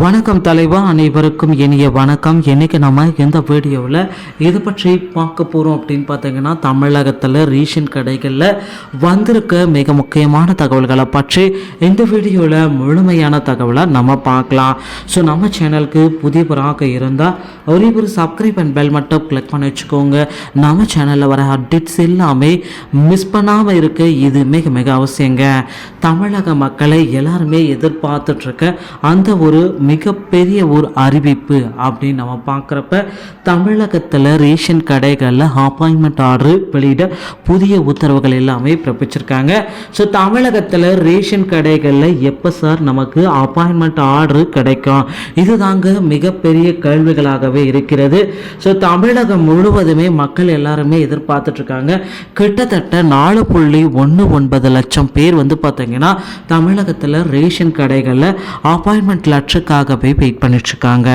வணக்கம் தலைவா அனைவருக்கும் இனிய வணக்கம். இன்றைக்கி நம்ம இந்த வீடியோவில் இது பற்றி பார்க்க போகிறோம் அப்படின்னு பார்த்தீங்கன்னா தமிழகத்தில் ரேஷன் கடைகளில் வந்திருக்க மிக முக்கியமான தகவல்களை பற்றி இந்த வீடியோவில் முழுமையான தகவலை நம்ம பார்க்கலாம். ஸோ நம்ம சேனலுக்கு புதியவராக இருந்தால் ஒரே ஒரு சப்ஸ்கிரைப் அண்ட் பெல் மட்டும் கிளிக் பண்ணி வச்சுக்கோங்க. நம்ம சேனலில் வர அப்டேட்ஸ் எல்லாமே மிஸ் பண்ணாமல் இருக்க இது மிக மிக அவசியங்க. தமிழக மக்களை எல்லாருமே எதிர்பார்த்துட்ருக்க அந்த ஒரு மிகப்பெரிய ஒரு அறிவிப்பு அப்படின்னு நம்ம பார்க்குறப்ப தமிழகத்தில் ரேஷன் கடைகளில் அப்பாயின்மெண்ட் ஆர்டர் வெளியிட புதிய உத்தரவுகள் எல்லாமே பிறப்பிச்சிருக்காங்க. ஸோ தமிழகத்தில் ரேஷன் கடைகளில் எப்போ சார் நமக்கு அப்பாயின்மெண்ட் ஆர்டர் கிடைக்கும்? இதுதாங்க மிகப்பெரிய கேள்விகளாகவே இருக்கிறது. ஸோ தமிழகம் முழுவதுமே மக்கள் எல்லாருமே எதிர்பார்த்துட்ருக்காங்க கிட்டத்தட்ட நாலு புள்ளி ஒன்று ஒன்பது லட்சம் பேர் வந்து பார்த்தீங்கன்னா தமிழகத்தில் ரேஷன் கடைகளில் அப்பாயின்மெண்ட் லட்சக்காகவே வெயிட் பண்ணிட்டு இருக்காங்க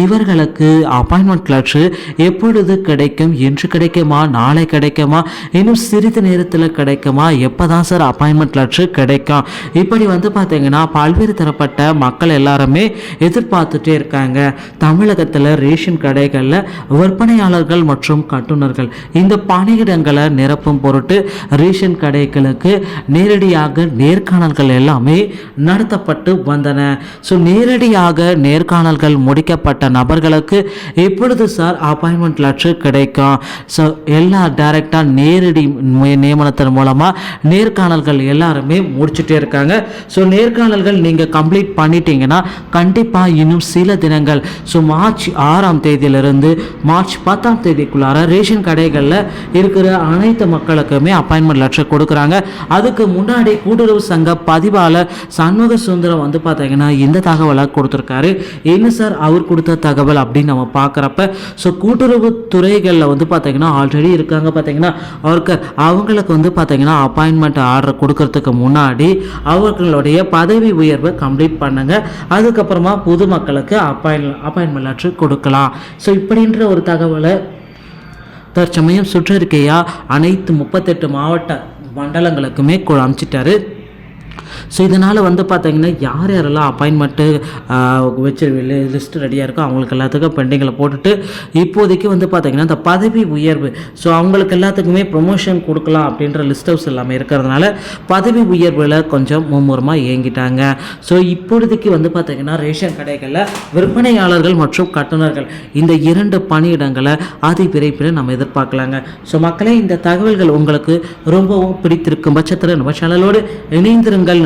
இவர்களுக்கு அப்பாயின்மெண்ட் லெட்ரு எப்பொழுது கிடைக்கும்? என்று கிடைக்குமா? நாளை கிடைக்குமா? இன்னும் சிறிது நேரத்தில் கிடைக்குமா? எப்போ தான் சார் அப்பாயின்மெண்ட் லெட்ரு கிடைக்கும்? இப்படி வந்து பார்த்தீங்கன்னா பல்வேறு தரப்பட்ட மக்கள் எல்லாருமே எதிர்பார்த்துட்டே இருக்காங்க. தமிழகத்தில் ரேஷன் கடைகளில் விற்பனையாளர்கள் மற்றும் கட்டுநர்கள் இந்த பணியிடங்களை நிரப்பும் பொருட்டு ரேஷன் கடைகளுக்கு நேரடியாக நேர்காணல்கள் எல்லாமே நடத்தப்பட்டு வந்தன. ஸோ நேரடியாக நேர்காணல்கள் முடிக்கப்பட்ட நபர்களுக்கு எப்பொழுது சார் அப்பாயின்மெண்ட் லெட்டர் கிடைக்கும் ஸோ எல்லா டேரெக்டாக நேரடி நியமனத்தின் மூலமாக நேர்காணல்கள் எல்லாருமே முடிச்சுட்டே இருக்காங்க. ஸோ நேர்காணல்கள் நீங்கள் கம்ப்ளீட் பண்ணிட்டீங்கன்னா கண்டிப்பாக இன்னும் சில தினங்கள். ஸோ மார்ச் ஆறாம் தேதியிலிருந்து மார்ச் பத்தாம் தேதிக்குள்ளார ரேஷன் கடைகளில் இருக்கிற அனைத்து மக்களுக்குமே அப்பாயின்மெண்ட் லெட்டர் கொடுக்குறாங்க. அதுக்கு முன்னாடி கூட்டுறவு சங்க பதிவாளர் சண்முக சுந்தரம் வந்து பார்த்தீங்கன்னா இந்த தகவலை கொடுத்துருக்காரு. என்ன சார் அவர் கொடுத்த தகவல் அப்படின்னு நம்ம பார்க்குறப்ப ஸோ கூட்டுறவு துறைகளில் வந்து பார்த்தீங்கன்னா ஆல்ரெடி இருக்காங்க பார்த்தீங்கன்னா அவருக்கு அவங்களுக்கு வந்து பார்த்தீங்கன்னா அப்பாயின்மெண்ட் ஆர்டர் கொடுக்கறதுக்கு முன்னாடி அவர்களுடைய பதவி உயர்வை கம்ப்ளீட் பண்ணுங்க. அதுக்கப்புறமா பொதுமக்களுக்கு அப்பாயின் அப்பாயின்மெண்ட் லெட்ரு கொடுக்கலாம். ஸோ இப்படின்ற ஒரு தகவலை தற்சமயம் சுற்றறிக்கையாக அனைத்து முப்பத்தெட்டு மாவட்ட மண்டலங்களுக்குமே கு- அனுப்பிச்சிட்டாரு ஸோ இதனால் வந்து பார்த்தீங்கன்னா யார் யாரெல்லாம் அப்பாயின்மெண்ட்டு வச்சு லிஸ்ட் ரெடியாக இருக்கோ அவங்களுக்கு எல்லாத்துக்கும் பெண்டிங்கில் போட்டுட்டு இப்போதைக்கு வந்து பார்த்தீங்கன்னா இந்த பதவி உயர்வு ஸோ அவங்களுக்கு எல்லாத்துக்குமே ப்ரொமோஷன் கொடுக்கலாம் அப்படின்ற லிஸ்ட் ஹவுஸ் எல்லாமே இருக்கிறதுனால பதவி உயர்வில் கொஞ்சம் மும்முரமாக இயங்கிட்டாங்க. ஸோ இப்பொழுதுக்கு வந்து பார்த்தீங்கன்னா ரேஷன் கடைகளில் விற்பனையாளர்கள் மற்றும் கட்டுநர்கள் இந்த இரண்டு பணியிடங்களை அதி விரைவில் நம்ம எதிர்பார்க்கலாங்க. ஸோ மக்களே இந்த தகவல்கள் உங்களுக்கு ரொம்பவும் பிடித்திருக்கும் பட்சத்தில் நம்ம சேனலோடு இணைந்திருங்கள்.